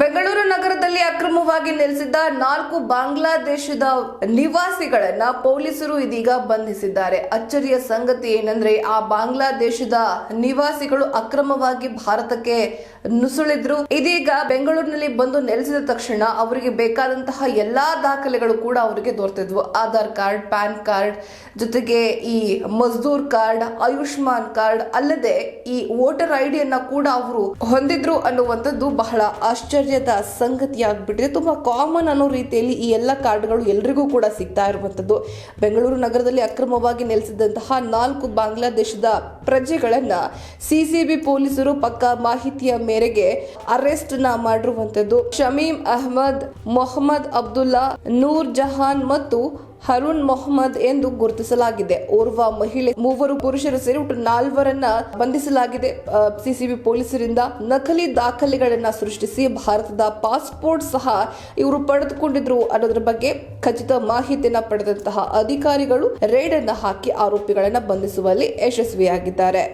ಬೆಂಗಳೂರು ನಗರದಲ್ಲಿ ಅಕ್ರಮವಾಗಿ ನೆಲೆಸಿದ್ದ ನಾಲ್ಕು ಬಾಂಗ್ಲಾದೇಶದ ನಿವಾಸಿಗಳನ್ನ ಪೊಲೀಸರು ಇದೀಗ ಬಂಧಿಸಿದ್ದಾರೆ. ಅಚ್ಚರಿಯ ಸಂಗತಿ ಏನಂದ್ರೆ, ಆ ಬಾಂಗ್ಲಾದೇಶದ ನಿವಾಸಿಗಳು ಅಕ್ರಮವಾಗಿ ಭಾರತಕ್ಕೆ ನುಸುಳಿದ್ರು. ಇದೀಗ ಬೆಂಗಳೂರಿನಲ್ಲಿ ಬಂದು ನೆಲೆಸಿದ ತಕ್ಷಣ ಅವರಿಗೆ ಬೇಕಾದಂತಹ ಎಲ್ಲಾ ದಾಖಲೆಗಳು ಕೂಡ ಅವರಿಗೆ ದೊರೆತಿದ್ವು. ಆಧಾರ್ ಕಾರ್ಡ್, ಪ್ಯಾನ್ ಕಾರ್ಡ್, ಜೊತೆಗೆ ಈ ಮಜ್ದೂರ್ ಕಾರ್ಡ್, ಆಯುಷ್ಮಾನ್ ಕಾರ್ಡ್, ಅಲ್ಲದೆ ಈ ವೋಟರ್ ಐಡಿಯನ್ನ ಕೂಡ ಅವರು ಹೊಂದಿದ್ರು ಅನ್ನುವಂಥದ್ದು ಬಹಳ ಆಶ್ಚರ್ಯದ ಸಂಗತಿಯಾಗ್ಬಿಟ್ಟಿದೆ ತುಂಬಾ ಕಾಮನ್ ಅನ್ನೋ ರೀತಿಯಲ್ಲಿ ಈ ಎಲ್ಲ ಕಾರ್ಡ್ಗಳು ಎಲ್ರಿಗೂ ಕೂಡ ಸಿಗ್ತಾ ಇರುವಂಥದ್ದು. ಬೆಂಗಳೂರು ನಗರದಲ್ಲಿ ಅಕ್ರಮವಾಗಿ ನೆಲೆಸಿದಂತಹ ನಾಲ್ಕು ಬಾಂಗ್ಲಾದೇಶದ ಪ್ರಜೆಗಳನ್ನ ಸಿಸಿಬಿ ಪೊಲೀಸರು ಪಕ್ಕಾ ಮಾಹಿತಿಯ ಮೇರೆಗೆ ಅರೆಸ್ಟ್ನ ಮಾಡಿರುವಂತದ್ದು ಶಮೀಮ್ ಅಹಮದ್, ಮೊಹಮ್ಮದ್ ಅಬ್ದುಲ್ಲಾ, ನೂರ್ ಜಹಾನ್ ಮತ್ತು ಹರುಣ್ ಮೊಹಮ್ಮದ್ ಎಂದು ಗುರುತಿಸಲಾಗಿದೆ. ಓರ್ವ ಮಹಿಳೆ, ಮೂವರು ಪುರುಷರು ಸೇರಿ ಒಟ್ಟು ನಾಲ್ವರನ್ನ ಬಂಧಿಸಲಾಗಿದೆ. ಸಿಸಿಬಿ ಪೊಲೀಸರಿಂದ ನಕಲಿ ದಾಖಲೆಗಳನ್ನ ಸೃಷ್ಟಿಸಿ ಭಾರತದ ಪಾಸ್ಪೋರ್ಟ್ ಸಹ ಇವರು ಪಡೆದುಕೊಂಡಿದ್ರು ಅನ್ನೋದ್ರ ಬಗ್ಗೆ ಖಚಿತ ಮಾಹಿತಿಯನ್ನ ಪಡೆದಂತಹ ಅಧಿಕಾರಿಗಳು ರೇಡ್ ಅನ್ನ ಹಾಕಿ ಆರೋಪಿಗಳನ್ನ ಬಂಧಿಸುವಲ್ಲಿ ಯಶಸ್ವಿಯಾಗಿದ್ದಾರೆ.